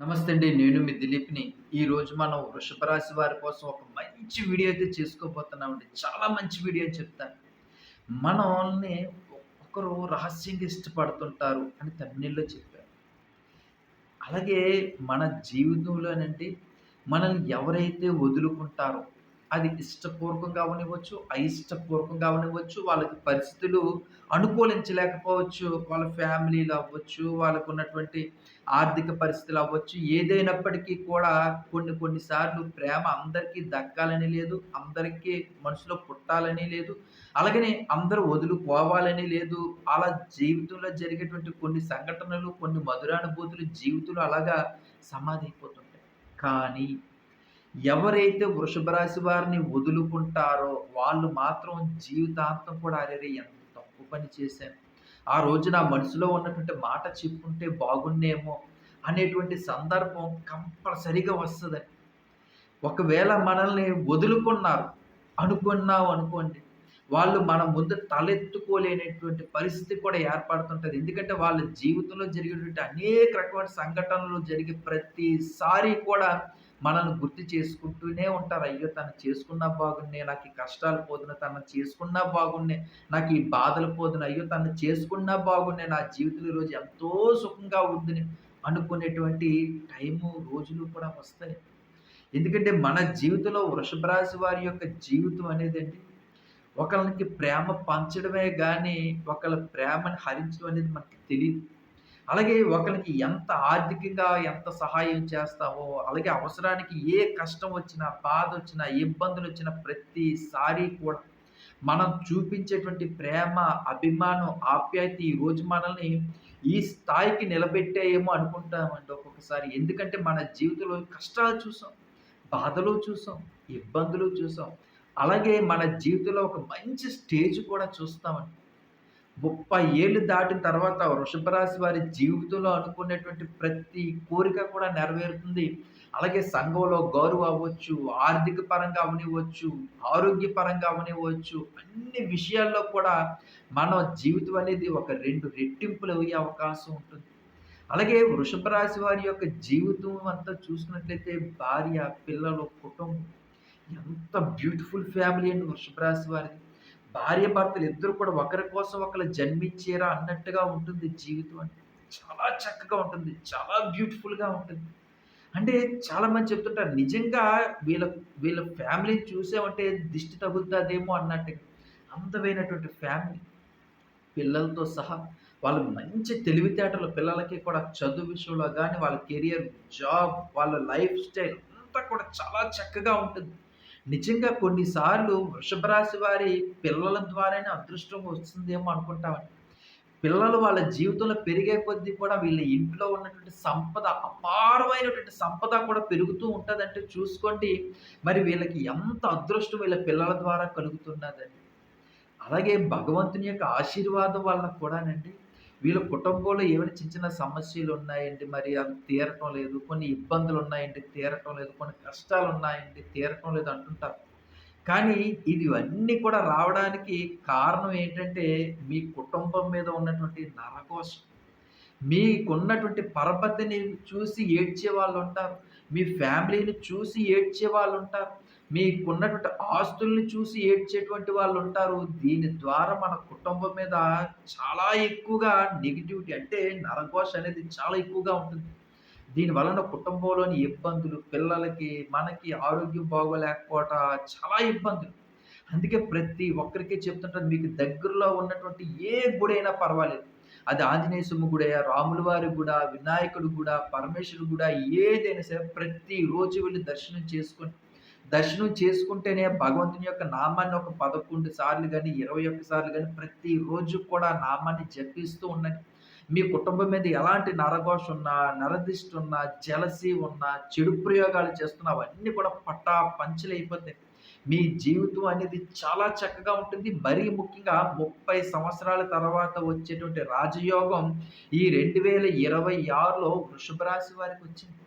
నమస్తే అండి నేను మీ దిలీప్ని. ఈరోజు మనం వృషభ రాశి వారి కోసం ఒక మంచి వీడియో అయితే చేసుకోబోతున్నామండి. చాలా మంచి వీడియో అని చెప్తాను. మనల్ని ఒక్కొక్కరు రహస్యంగా ఇష్టపడుతుంటారు అని తమిళలో చెప్పారు. అలాగే మన జీవితంలోనండి మనల్ని ఎవరైతే వదులుకుంటారో అది ఇష్టపూర్వకంగా ఉండవచ్చు అయిష్టపూర్వకంగా ఉండవచ్చు వాళ్ళకి పరిస్థితులు అనుకూలించలేకపోవచ్చు వాళ్ళ ఫ్యామిలీలు అవ్వచ్చు వాళ్ళకు ఉన్నటువంటి ఆర్థిక పరిస్థితులు అవ్వచ్చు ఏదైనప్పటికీ కూడా కొన్ని కొన్నిసార్లు ప్రేమ అందరికీ దక్కాలని లేదు అందరికీ మనసులో పుట్టాలని లేదు అలాగనే అందరూ వదులుకోవాలని లేదు అలా జీవితంలో జరిగేటువంటి కొన్ని సంఘటనలు కొన్ని మధురానుభూతులు జీవితంలో అలాగా సమాధి అయిపోతుంటాయి. కానీ ఎవరైతే వృషభ రాశి వారిని వదులుకుంటారో వాళ్ళు మాత్రం జీవితాంతం కూడా అరే ఎంత తప్పు పని చేశాను ఆ రోజు నా మనసులో ఉన్నటువంటి మాట చెప్పుంటే బాగున్నేమో అనేటువంటి సందర్భం కంపల్సరిగా వస్తుందండి. ఒకవేళ మనల్ని వదులుకున్నారు అనుకున్నావు అనుకోండి వాళ్ళు మన ముందు తలెత్తుకోలేనటువంటి పరిస్థితి కూడా ఏర్పడుతుంటుంది. ఎందుకంటే వాళ్ళ జీవితంలో జరిగేటువంటి అనేక రకమైన సంఘటనలు జరిగే ప్రతిసారి కూడా మనల్ని గుర్తు చేసుకుంటూనే ఉంటారు. అయ్యో తను చేసుకున్నా బాగున్నే నాకు ఈ కష్టాలు పోదున తను చేసుకున్నా బాగున్నే నాకు ఈ బాధలు పోదున అయ్యో తను చేసుకున్నా బాగుండే నా జీవితంలో రోజు ఎంతో సుఖంగా ఉందని అనుకునేటువంటి టైము రోజులు కూడా వస్తాయి. ఎందుకంటే మన జీవితంలో వృషభ రాశి వారి యొక్క జీవితం అనేది అండి ఒకళ్ళకి ప్రేమ పంచడమే కానీ ఒకళ్ళ ప్రేమను హరించడం అనేది మనకి తెలియదు అలాగే ఒకరికి ఎంత ఆర్థికంగా ఎంత సహాయం చేస్తామో అలాగే అవసరానికి ఏ కష్టం వచ్చినా బాధ వచ్చినా ఇబ్బందులు వచ్చినా ప్రతిసారి కూడా మనం చూపించేటువంటి ప్రేమ అభిమానం ఆప్యాయత ఈ రోజు మనల్ని ఈ స్థాయికి నిలబెట్టాయేమో అనుకుంటామండి ఒక్కొక్కసారి. ఎందుకంటే మన జీవితంలో కష్టాలు చూసాం బాధలు చూసాం ఇబ్బందులు చూసాం. అలాగే మన జీవితంలో ఒక మంచి స్టేజ్ కూడా చూస్తామండి. ముప్పై ఏళ్ళు దాటిన తర్వాత వృషభ రాశి వారి జీవితంలో అనుకునేటువంటి ప్రతి కోరిక కూడా నెరవేరుతుంది. అలాగే సంఘంలో గౌరవం అవ్వచ్చు ఆర్థిక పరంగా అవనివ్వచ్చు ఆరోగ్యపరంగా అవనివ్వచ్చు అన్ని విషయాల్లో కూడా మన జీవితం అనేది ఒక రెండు రెట్టింపులు అయ్యే అవకాశం ఉంటుంది. అలాగే వృషభ రాశి వారి యొక్క జీవితం అంతా చూసుకున్నట్లయితే భార్య పిల్లలు కుటుంబం ఎంత బ్యూటిఫుల్ ఫ్యామిలీ అండి వృషభ రాశి వారిది. భార్య భర్తలు ఇద్దరు కూడా ఒకరి కోసం ఒకరు జన్మించేరా అన్నట్టుగా ఉంటుంది జీవితం అంటే చాలా చక్కగా ఉంటుంది. చాలా బ్యూటిఫుల్గా ఉంటుంది. అంటే చాలామంది చెప్తుంటారు నిజంగా వీళ్ళ వీళ్ళ ఫ్యామిలీని చూసామంటే దిష్టి తగులుతుందేమో అన్నట్టుగా అందమైనటువంటి ఫ్యామిలీ. పిల్లలతో సహా వాళ్ళు మంచి తెలివితేటలు పిల్లలకి కూడా చదువు విషయంలో కానీ వాళ్ళ కెరియర్ జాబ్ వాళ్ళ లైఫ్ స్టైల్ అంతా కూడా చాలా చక్కగా ఉంటుంది. నిజంగా కొన్నిసార్లు వృషభ రాశి వారి పిల్లల ద్వారానే అదృష్టం వస్తుందేమో అనుకుంటామండి. పిల్లలు వాళ్ళ జీవితంలో పెరిగే కొద్దీ కూడా వీళ్ళ ఇంట్లో ఉన్నటువంటి సంపద అపారమైనటువంటి సంపద కూడా పెరుగుతూ ఉంటుందంటే చూసుకోండి. మరి వీళ్ళకి ఎంత అదృష్టం వీళ్ళ పిల్లల ద్వారా కలుగుతున్నదండి. అలాగే భగవంతుని యొక్క ఆశీర్వాదం వలన కూడానండి వీళ్ళ కుటుంబంలో ఏమైనా చిన్న చిన్న సమస్యలు ఉన్నాయండి? మరి అవి తీరటం లేదు. కొన్ని ఇబ్బందులు ఉన్నాయండి. తీరటం లేదు. కొన్ని కష్టాలు ఉన్నాయండి. తీరటం లేదు అంటుంటారు. కానీ ఇది ఇవన్నీ కూడా రావడానికి కారణం ఏంటంటే మీ కుటుంబం మీద ఉన్నటువంటి నరకోశం. మీకున్నటువంటి పరపతిని చూసి ఏడ్చే వాళ్ళు ఉంటారు. మీ ఫ్యామిలీని చూసి ఏడ్చే వాళ్ళు ఉంటారు మీకున్నటువంటి ఆస్తుల్ని చూసి ఏడ్చేటువంటి వాళ్ళు ఉంటారు దీని ద్వారా మన కుటుంబం మీద చాలా ఎక్కువగా నెగిటివిటీ అంటే నరఘోష అనేది చాలా ఎక్కువగా ఉంటుంది. దీని వలన కుటుంబంలోని ఇబ్బందులు పిల్లలకి మనకి ఆరోగ్యం బాగోలేకపోవట చాలా ఇబ్బందులు. అందుకే ప్రతి ఒక్కరికి చెప్తుంటారు మీకు దగ్గరలో ఉన్నటువంటి ఏ గుడి అయినా పర్వాలేదు. అది ఆంజనేయ స్వామి కూడా రాముల వారు కూడా వినాయకుడు కూడా పరమేశ్వరుడు కూడా ఏదైనా సరే ప్రతిరోజు వెళ్ళి దర్శనం చేసుకొని దర్శనం చేసుకుంటేనే భగవంతుని యొక్క నామాన్ని ఒక పదకొండు సార్లు కానీ ఇరవై ఒక్క సార్లు కానీ ప్రతిరోజు కూడా నామాన్ని జపిస్తూ ఉండండి. మీ కుటుంబం మీద ఎలాంటి నరఘోష ఉన్నా నరదిష్టి ఉన్నా జలసి ఉన్నా చెడు ప్రయోగాలు చేస్తున్నా అవన్నీ కూడా పట్టా పంచలైపోతాయి మీ జీవితం అనేది చాలా చక్కగా ఉంటుంది మరీ ముఖ్యంగా ముప్పై సంవత్సరాల తర్వాత వచ్చేటువంటి రాజయోగం ఈ రెండు వేల ఇరవై ఆరులో వృషభ రాశి వారికి వచ్చింది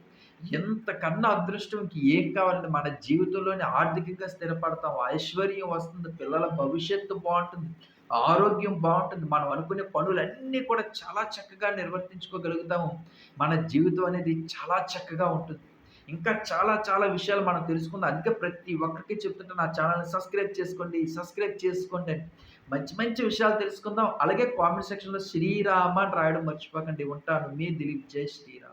ఎంతకన్నా అదృష్టం ఏం కావాలంటే మన జీవితంలోనే ఆర్థికంగా స్థిరపడతాం ఐశ్వర్యం వస్తుంది పిల్లల భవిష్యత్తు బాగుంటుంది ఆరోగ్యం బాగుంటుంది మనం అనుకునే పనులన్నీ కూడా చాలా చక్కగా నిర్వర్తించుకోగలుగుతాము. మన జీవితం అనేది చాలా చక్కగా ఉంటుంది. ఇంకా చాలా చాలా విషయాలు మనం తెలుసుకుందాం. అందుకే ప్రతి ఒక్కరికి చెప్తుంటే నా ఛానల్ని సబ్స్క్రైబ్ చేసుకోండి, సబ్స్క్రైబ్ చేసుకోండి మంచి మంచి విషయాలు తెలుసుకుందాం. అలాగే కామెంట్ సెక్షన్‌లో శ్రీరామ అని రాయడం మర్చిపోకండి. ఉంటాను. మీ దిలీప్. జై శ్రీరామ్.